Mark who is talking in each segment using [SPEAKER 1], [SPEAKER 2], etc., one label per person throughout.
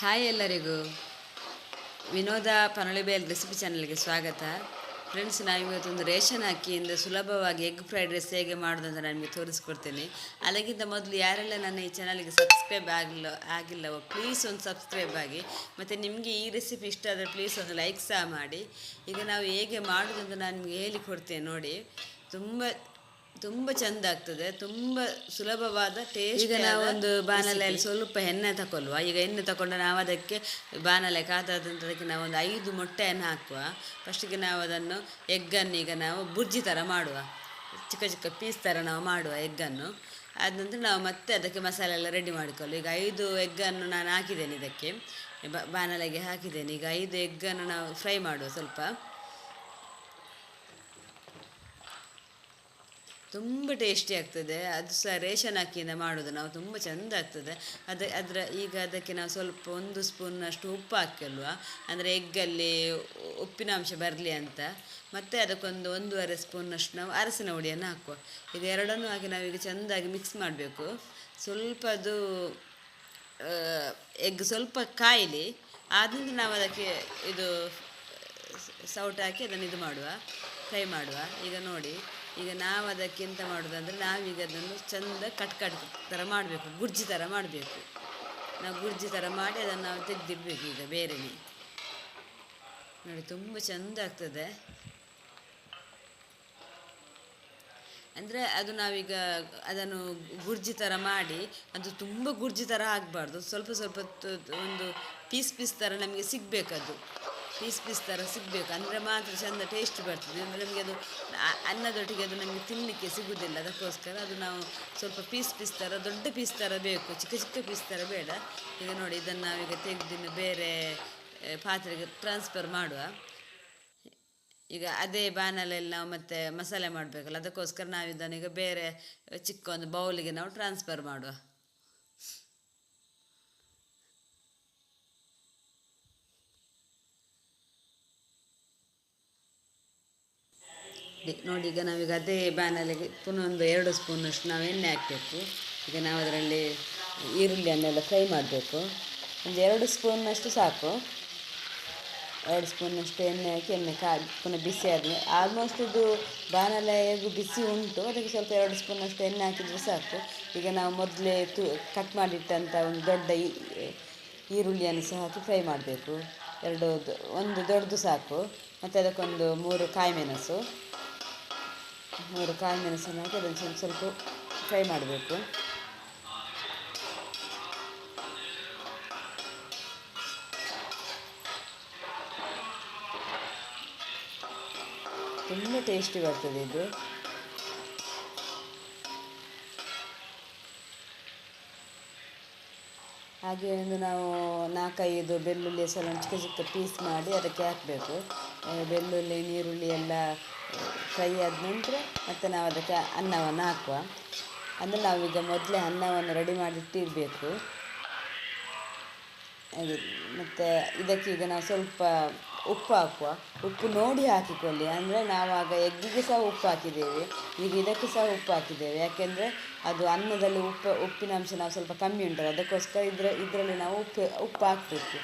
[SPEAKER 1] Hi ಎಲ್ಲರಿಗೂ. ವಿನೋದ ಪನಳಿಬೇಲ್ recipe ಚಾನಲ್ಗೆ ಸ್ವಾಗತ. ಫ್ರೆಂಡ್ಸ್ ನಾವಿವತ್ತೊಂದು ರೇಷನ್ ಅಕ್ಕಿಯಿಂದ ಸುಲಭವಾಗಿ ಎಗ್ ಫ್ರೈಡ್ ರೈಸ್ ಹೇಗೆ ಮಾಡೋದು ಅಂತ ನಾನು ನಿಮಗೆ ತೋರಿಸ್ಕೊಡ್ತೀನಿ. ಅದಕ್ಕಿಂತ ಮೊದಲು ಯಾರೆಲ್ಲ ನನ್ನ ಈ ಚಾನಲ್ಗೆ ಸಬ್ಸ್ಕ್ರೈಬ್ ಆಗಿಲ್ಲ ಆಗಿಲ್ಲವೋ, ಪ್ಲೀಸ್ ಒಂದು ಸಬ್ಸ್ಕ್ರೈಬ್ ಆಗಿ. ಮತ್ತು ನಿಮಗೆ ಈ ರೆಸಿಪಿ ಇಷ್ಟ ಆದರೆ ಪ್ಲೀಸ್ ಒಂದು ಲೈಕ್ ಸಹ ಮಾಡಿ. ಈಗ ನಾವು ಹೇಗೆ ಮಾಡೋದು ಅಂತ ನಾನು ನಿಮಗೆ ಹೇಳಿಕೊಡ್ತೇನೆ ನೋಡಿ. ತುಂಬ ತುಂಬ ಚಂದ ಆಗ್ತದೆ ತುಂಬ ಸುಲಭವಾದ ಟೇಸ್ಟ್ ಈಗ ನಾವು ಒಂದು ಬಾಣಲೆಯಲ್ಲಿ ಸ್ವಲ್ಪ ಎಣ್ಣೆ ತಗೊಳ್ಳುವ ಈಗ ಎಣ್ಣೆ ತಗೊಂಡು ನಾವು ಅದಕ್ಕೆ ಬಾಣಲೆ ಕಾದಾದಂಥದಕ್ಕೆ ನಾವು ಒಂದು ಐದು ಮೊಟ್ಟೆಯನ್ನು ಹಾಕುವ. ಫಸ್ಟಿಗೆ ನಾವು ಅದನ್ನು ಎಗ್ಗನ್ನು ಈಗ ನಾವು ಬುರ್ಜಿ ಥರ ಮಾಡುವ. ಚಿಕ್ಕ ಚಿಕ್ಕ ಪೀಸ್ ಥರ ನಾವು ಮಾಡುವ ಎಗ್ಗನ್ನು ಆದ ನಂತರ ನಾವು ಮತ್ತೆ ಅದಕ್ಕೆ ಮಸಾಲೆ ಎಲ್ಲ ರೆಡಿ ಮಾಡಿಕೊಳ್ಳು. ಈಗ ಐದು ಎಗ್ಗನ್ನು ನಾನು ಹಾಕಿದ್ದೇನೆ ಇದಕ್ಕೆ. ಬ ಬಾಣಲೆಗೆ ಹಾಕಿದ್ದೇನೆ. ಈಗ ಐದು ಎಗ್ಗನ್ನು ನಾವು ಫ್ರೈ ಮಾಡುವ ಸ್ವಲ್ಪ. ತುಂಬ ಟೇಸ್ಟಿ ಆಗ್ತದೆ. ಅದು ಸಹ ರೇಷನ್ ಅಕ್ಕಿಯಿಂದ ಮಾಡೋದು ನಾವು ತುಂಬ ಚೆಂದ ಆಗ್ತದೆ. ಅದು, ಅದರ, ಈಗ ಅದಕ್ಕೆ ನಾವು ಸ್ವಲ್ಪ ಒಂದು ಸ್ಪೂನ್ನಷ್ಟು ಉಪ್ಪು ಹಾಕಲ್ವಾ? ಅಂದರೆ ಎಗ್ಗಲ್ಲಿ ಉಪ್ಪಿನಾಂಶ ಬರಲಿ ಅಂತ. ಮತ್ತು ಅದಕ್ಕೊಂದು ಒಂದೂವರೆ ಸ್ಪೂನ್ನಷ್ಟು ನಾವು ಅರಸಿನ ಹುಡಿಯನ್ನು ಹಾಕುವ. ಇದು ಎರಡನ್ನೂ ಹಾಕಿ ನಾವೀಗ ಚೆಂದಾಗಿ ಮಿಕ್ಸ್ ಮಾಡಬೇಕು. ಸ್ವಲ್ಪ ಅದು ಎಗ್ ಸ್ವಲ್ಪ ಕಾಯಿಲಿ ಆದ್ದರಿಂದ ನಾವು ಅದಕ್ಕೆ ಇದು ಸೌಟ್ ಹಾಕಿ ಅದನ್ನು ಇದು ಮಾಡುವ, ಫ್ರೈ ಮಾಡುವ. ಈಗ ನೋಡಿ. ಈಗ ನಾವು ಅದಕ್ಕೆ ಎಂತ ಮಾಡೋದಂದರೆ ನಾವೀಗ ಅದನ್ನು ಚಂದ ಕಟ್ ಕಟ್ ಥರ ಮಾಡಬೇಕು, ಗುರ್ಜಿ ಥರ ಮಾಡಬೇಕು. ನಾವು ಗುರ್ಜಿ ಥರ ಮಾಡಿ ಅದನ್ನು ನಾವು ತೆಗೆದಿಡ್ಬೇಕು ಈಗ ಬೇರೆನೇ. ನೋಡಿ ತುಂಬ ಚೆಂದ ಆಗ್ತದೆ. ಅಂದರೆ ಅದು ನಾವೀಗ ಅದನ್ನು ಗುರ್ಜಿ ಥರ ಮಾಡಿ, ಅದು ತುಂಬ ಗುರ್ಜಿ ಥರ ಆಗಬಾರ್ದು. ಸ್ವಲ್ಪ ಸ್ವಲ್ಪ ಒಂದು ಪೀಸ್ ಪೀಸ್ ಥರ ನಮಗೆ ಸಿಗಬೇಕದು. ಪೀಸ್ ಪೀಸ್ ಥರ ಸಿಗಬೇಕು. ಅಂದರೆ ಮಾತ್ರ ಚೆಂದ ಟೇಸ್ಟ್ ಬರ್ತದೆ. ಅಂದರೆ ನಮಗೆ ಅದು ಅನ್ನದೊಟ್ಟಿಗೆ ಅದು ನಮಗೆ ತಿನ್ನಲಿಕ್ಕೆ ಸಿಗುವುದಿಲ್ಲ ಅದಕ್ಕೋಸ್ಕರ ಅದು ನಾವು ಸ್ವಲ್ಪ ಪೀಸ್ ಪೀಸ್ ಥರ, ದೊಡ್ಡ ಪೀಸ್ ಥರ ಬೇಕು. ಚಿಕ್ಕ ಚಿಕ್ಕ ಪೀಸ್ ಥರ ಬೇಡ. ಈಗ ನೋಡಿ, ಇದನ್ನು ನಾವೀಗ ತೆಗೆದಿನ್ನು ಬೇರೆ ಪಾತ್ರೆಗೆ ಟ್ರಾನ್ಸ್ಫರ್ ಮಾಡುವ. ಈಗ ಅದೇ ಬಾಣಲೆಯಲ್ಲಿ ನಾವು ಮತ್ತೆ ಮಸಾಲೆ ಮಾಡಬೇಕಲ್ಲ, ಅದಕ್ಕೋಸ್ಕರ ನಾವು ಈಗ ಬೇರೆ ಚಿಕ್ಕ ಒಂದು ಬೌಲಿಗೆ ನಾವು ಟ್ರಾನ್ಸ್ಫರ್ ಮಾಡುವ. ನೋಡಿ, ಈಗ ನಾವೀಗ ಅದೇ ಬ್ಯಾನಲ್ಲಿಗೆ ಪುನಃ ಒಂದು ಎರಡು ಸ್ಪೂನಷ್ಟು ನಾವು ಎಣ್ಣೆ ಹಾಕಬೇಕು. ಈಗ ನಾವು ಅದರಲ್ಲಿ ಈರುಳ್ಳಿಯನ್ನೆಲ್ಲ ಫ್ರೈ ಮಾಡಬೇಕು. ಒಂದು ಎರಡು ಸ್ಪೂನ್ನಷ್ಟು ಸಾಕು. ಎರಡು ಸ್ಪೂನಷ್ಟು ಎಣ್ಣೆ ಹಾಕಿ, ಎಣ್ಣೆ ಕಾ, ಪುನಃ ಬಿಸಿ ಆದಮೇಲೆ ಆಲ್ಮೋಸ್ಟ್ ಇದು ಬಾಣಲೆ ಹೇಗೂ ಬಿಸಿ ಉಂಟು. ಅದಕ್ಕೆ ಸ್ವಲ್ಪ ಎರಡು ಸ್ಪೂನಷ್ಟು ಎಣ್ಣೆ ಹಾಕಿದರೆ ಸಾಕು. ಈಗ ನಾವು ಮೊದಲೇ ತು ಕಟ್ ಮಾಡಿಟ್ಟಂಥ ಒಂದು ದೊಡ್ಡ ಈರುಳ್ಳಿಯನ್ನು ಸಹ ಹಾಕಿ ಫ್ರೈ ಮಾಡಬೇಕು. ಎರಡು ಒಂದು ದೊಡ್ಡದು ಸಾಕು. ಮತ್ತು ಅದಕ್ಕೊಂದು ಮೂರು ಕಾಯಿ ಮೆಣಸು ಮೂರು ಕಾಳು ಮೆಣಸನ್ನು ಹಾಕಿ ಅದನ್ನು ಸ್ವಲ್ಪ ಸ್ವಲ್ಪ ಫ್ರೈ ಮಾಡಬೇಕು. ತುಂಬ ಟೇಸ್ಟಿ ಬರ್ತದೆ ಇದು. ಹಾಗೆ ಒಂದು ನಾವು ನಾಲ್ಕೈದು ಬೆಳ್ಳುಳ್ಳಿ ಸಲ ಚಿಕ್ಕ ಚಿಕ್ಕ ಪೀಸ್ ಮಾಡಿ ಅದಕ್ಕೆ ಹಾಕಬೇಕು. ಬೆಳ್ಳುಳ್ಳಿ ನೀರುಳ್ಳಿ ಎಲ್ಲ ಫ್ರೈ ಆದ ನಂತರ ಮತ್ತು ನಾವು ಅದಕ್ಕೆ ಅನ್ನವನ್ನು ಹಾಕುವ. ಅಂದರೆ ನಾವೀಗ ಮೊದಲೇ ಅನ್ನವನ್ನು ರೆಡಿ ಮಾಡಿಟ್ಟಿರಬೇಕು ಅದು ಮತ್ತು ಇದಕ್ಕೀಗ ನಾವು ಸ್ವಲ್ಪ ಉಪ್ಪು ಹಾಕುವ. ಉಪ್ಪು ನೋಡಿ ಹಾಕಿಕೊಳ್ಳಿ. ಅಂದರೆ ನಾವು ಆಗ ಎಗ್ಗಿಗೆ ಸಹ ಉಪ್ಪು ಹಾಕಿದ್ದೇವೆ. ಈಗ ಇದಕ್ಕೆ ಸಹ ಉಪ್ಪು ಹಾಕಿದ್ದೇವೆ. ಯಾಕೆಂದರೆ ಅದು ಅನ್ನದಲ್ಲಿ ಉಪ್ಪು, ಉಪ್ಪಿನ ಅಂಶ ನಾವು ಸ್ವಲ್ಪ ಕಮ್ಮಿ ಉಂಟಲ್ಲ. ಅದಕ್ಕೋಸ್ಕರ ಇದರ, ಇದರಲ್ಲಿ ನಾವು ಉಪ್ಪು ಉಪ್ಪು ಹಾಕಬೇಕು.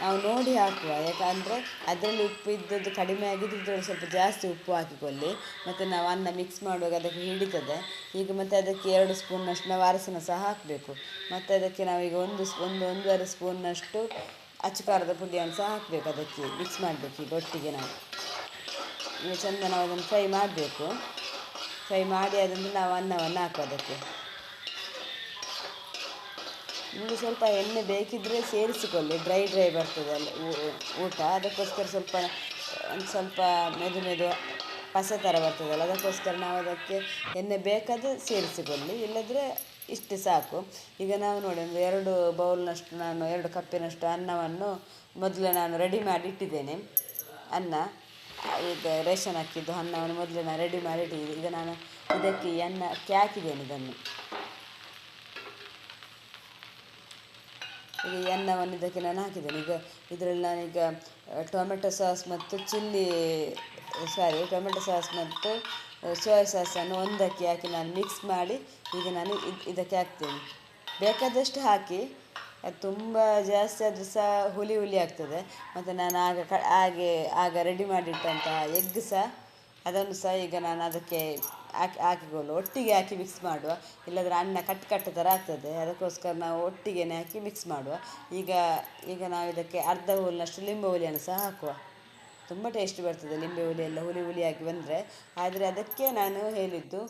[SPEAKER 1] ನಾವು ನೋಡಿ ಹಾಕುವ. ಯಾಕಂದರೆ ಅದರಲ್ಲಿ ಉಪ್ಪು ಇದ್ದದ್ದು ಕಡಿಮೆ ಆಗಿದ್ದು ಇದರಲ್ಲಿ ಸ್ವಲ್ಪ ಜಾಸ್ತಿ ಉಪ್ಪು ಹಾಕಿಕೊಳ್ಳಿ. ಮತ್ತು ನಾವು ಅನ್ನ ಮಿಕ್ಸ್ ಮಾಡುವಾಗ ಅದಕ್ಕೆ ಹಿಡಿತದೆ. ಈಗ ಮತ್ತು ಅದಕ್ಕೆ ಎರಡು ಸ್ಪೂನ್ನಷ್ಟು ನಾವು ಅರಸಿನ ಸಹ ಹಾಕಬೇಕು. ಮತ್ತು ಅದಕ್ಕೆ ನಾವೀಗ ಒಂದು ಒಂದು, ಒಂದೂವರೆ ಸ್ಪೂನ್ನಷ್ಟು ಅಚ್ಚು ಖಾರದ ಪುಡಿಯನ್ನು ಸಹ ಹಾಕಬೇಕು ಅದಕ್ಕೆ ಮಿಕ್ಸ್ ಮಾಡಬೇಕು ಈಗ ಒಟ್ಟಿಗೆ ನಾವು. ಈಗ ಚೆಂದ ನಾವು ಅದನ್ನು ಫ್ರೈ ಮಾಡಬೇಕು. ಫ್ರೈ ಮಾಡಿ ಅದನ್ನು ನಾವು ಅನ್ನವನ್ನು ಹಾಕುವ ಅದಕ್ಕೆ. ನಿಮಗೆ ಸ್ವಲ್ಪ ಎಣ್ಣೆ ಬೇಕಿದ್ದರೆ ಸೇರಿಸಿಕೊಳ್ಳಿ ಡ್ರೈ ಡ್ರೈ ಬರ್ತದೆ ಅಲ್ಲ ಊಟ. ಅದಕ್ಕೋಸ್ಕರ ಸ್ವಲ್ಪ, ಒಂದು ಸ್ವಲ್ಪ ಮೆದು ಮೆದು ಪಸೆ ಥರ ಬರ್ತದಲ್ಲ, ಅದಕ್ಕೋಸ್ಕರ ನಾವು ಅದಕ್ಕೆ ಎಣ್ಣೆ ಬೇಕಾದರೆ ಸೇರಿಸಿಕೊಳ್ಳಿ. ಇಲ್ಲದ್ರೆ ಇಷ್ಟು ಸಾಕು. ಈಗ ನಾವು ನೋಡಿ, ಒಂದು ಎರಡು ಬೌಲ್ನಷ್ಟು ನಾನು, ಎರಡು ಕಪ್ಪಿನಷ್ಟು ಅನ್ನವನ್ನು ಮೊದಲೇ ನಾನು ರೆಡಿ ಮಾಡಿ ಇಟ್ಟಿದ್ದೇನೆ. ಅನ್ನ, ಈಗ ರೇಷನ್ ಹಾಕಿದ್ದು ಅನ್ನವನ್ನು ಮೊದಲೇ ನಾನು ರೆಡಿ ಮಾಡಿ ಇಟ್ಟಿದ್ದೀನಿ. ಈಗ ನಾನು ಇದಕ್ಕೆ ಅನ್ನಕ್ಕೆ ಹಾಕಿದ್ದೇನೆ ಇದನ್ನು. ಈಗ ಅನ್ನವನ್ನು ಇದಕ್ಕೆ ನಾನು ಹಾಕಿದ್ದೇನೆ. ಈಗ ಇದರಲ್ಲಿ ನಾನೀಗ ಟೊಮೆಟೊ ಸಾಸ್ ಮತ್ತು ಚಿಲ್ಲಿ ಸಾರಿ ಟೊಮೆಟೊ ಸಾಸ್ ಮತ್ತು ಸೋಯಾ ಸಾಸನ್ನು ಒಂದಕ್ಕೆ ಹಾಕಿ ನಾನು ಮಿಕ್ಸ್ ಮಾಡಿ ಈಗ ನಾನು ಇದು, ಇದಕ್ಕೆ ಹಾಕ್ತೇನೆ. ಬೇಕಾದಷ್ಟು ಹಾಕಿ, ಅದು ತುಂಬ ಜಾಸ್ತಿ ಆದರೂ ಸಹ ಹುಲಿ ಹುಲಿ ಆಗ್ತದೆ. ಮತ್ತು ನಾನು ಆಗ ಕ, ಹಾಗೆ, ಆಗ ರೆಡಿ ಮಾಡಿಟ್ಟಂತಹ ಎಗ್ ಸಹ ಅದನ್ನು ಸಹ ಈಗ ನಾನು ಅದಕ್ಕೆ ಹಾಕಿ ಹಾಕಿಕೊಳ್ಳು ಒಟ್ಟಿಗೆ ಹಾಕಿ ಮಿಕ್ಸ್ ಮಾಡುವ. ಇಲ್ಲದ್ರೆ ಅನ್ನ ಕಟ್ ಕಟ್ಟು ಥರ ಆಗ್ತದೆ. ಅದಕ್ಕೋಸ್ಕರ ನಾವು ಒಟ್ಟಿಗೆನೇ ಹಾಕಿ ಮಿಕ್ಸ್ ಮಾಡುವ. ಈಗ ಈಗ ನಾವು ಇದಕ್ಕೆ ಅರ್ಧ ಹೋಲಿನಷ್ಟು ಲಿಂಬೆ ಹುಲಿಯನ್ನು ಸಹ ಹಾಕುವ. ತುಂಬ ಟೇಸ್ಟ್ ಬರ್ತದೆ ಲಿಂಬೆ ಹುಳಿ ಎಲ್ಲ ಹುಳಿ ಹುಳಿಯಾಗಿ ಬಂದರೆ. ಆದರೆ ಅದಕ್ಕೆ ನಾನು ಹೇಳಿದ್ದು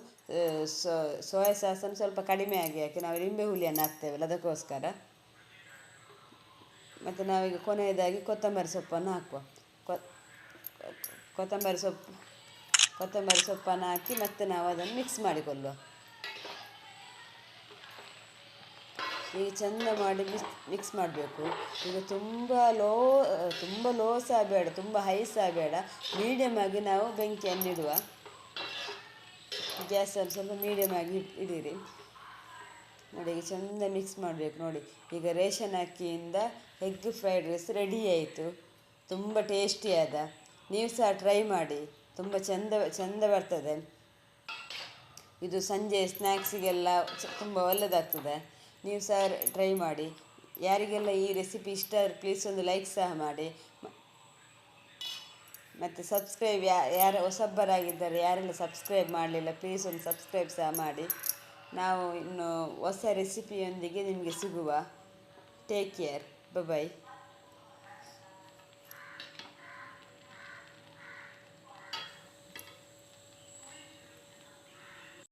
[SPEAKER 1] ಸೋಯಾ ಸಾಸನ್ನು ಸ್ವಲ್ಪ ಕಡಿಮೆ ಆಗಿ ಹಾಕಿ, ನಾವು ಲಿಂಬೆ ಹುಳಿಯನ್ನು ಹಾಕ್ತೇವಲ್ಲ ಅದಕ್ಕೋಸ್ಕರ. ಮತ್ತು ನಾವೀಗ ಕೊನೆಯದಾಗಿ ಕೊತ್ತಂಬರಿ ಸೊಪ್ಪನ್ನು ಹಾಕುವ. ಕೊತ್ತಂಬರಿ ಸೊಪ್ಪು, ಕೊತ್ತಂಬರಿ ಸೊಪ್ಪನ್ನು ಹಾಕಿ ಮತ್ತೆ ನಾವು ಅದನ್ನು ಮಿಕ್ಸ್ ಮಾಡಿಕೊಳ್ಳುವ. ಈಗ ಚೆಂದ ಮಾಡಿ ಮಿಕ್ಸ್ ಮಿಕ್ಸ್ ಮಾಡಬೇಕು. ಈಗ ತುಂಬ ಲೋ ತುಂಬ ಲೋ ಸಹ ಬೇಡ, ತುಂಬ ಹೈ ಸಹ ಬೇಡ. ಮೀಡಿಯಮ್ ಆಗಿ ನಾವು ಬೆಂಕಿಯನ್ನು ಇಡುವ. ಗ್ಯಾಸಲ್ಲಿ ಸ್ವಲ್ಪ ಮೀಡಿಯಮ್ ಆಗಿ ಇಡ್- ಇಡಿರಿ. ನೋಡಿ, ಈಗ ಚೆಂದ ಮಿಕ್ಸ್ ಮಾಡಬೇಕು ನೋಡಿ. ಈಗ ರೇಷನ್ ಅಕ್ಕಿಯಿಂದ ಎಗ್ ಫ್ರೈಡ್ ರೈಸ್ ರೆಡಿ ಆಯಿತು. ತುಂಬ ಟೇಸ್ಟಿಯಾದ ನೀವು ಸಹ ಟ್ರೈ ಮಾಡಿ. ತುಂಬ ಚೆಂದ ಚೆಂದ ಬರ್ತದೆ. ಇದು ಸಂಜೆ ಸ್ನ್ಯಾಕ್ಸಿಗೆಲ್ಲ ತುಂಬ ಒಳ್ಳೆಯದಾಗ್ತದೆ ನೀವು ಸಹ ಟ್ರೈ ಮಾಡಿ. ಯಾರಿಗೆಲ್ಲ ಈ ರೆಸಿಪಿ ಇಷ್ಟ ಪ್ಲೀಸ್ ಒಂದು ಲೈಕ್ ಸಹ ಮಾಡಿ. ಮತ್ತು ಸಬ್ಸ್ಕ್ರೈಬ್ ಯಾ, ಯಾರು ಹೊಸಬ್ಬರಾಗಿದ್ದಾರೆ, ಯಾರೆಲ್ಲ ಸಬ್ಸ್ಕ್ರೈಬ್ ಮಾಡಲಿಲ್ಲ ಪ್ಲೀಸ್ ಒಂದು ಸಬ್ಸ್ಕ್ರೈಬ್ ಸಹ ಮಾಡಿ. ನಾವು ಇನ್ನು ಹೊಸ ರೆಸಿಪಿಯೊಂದಿಗೆ ನಿಮಗೆ ಸಿಗುವ. Take care bye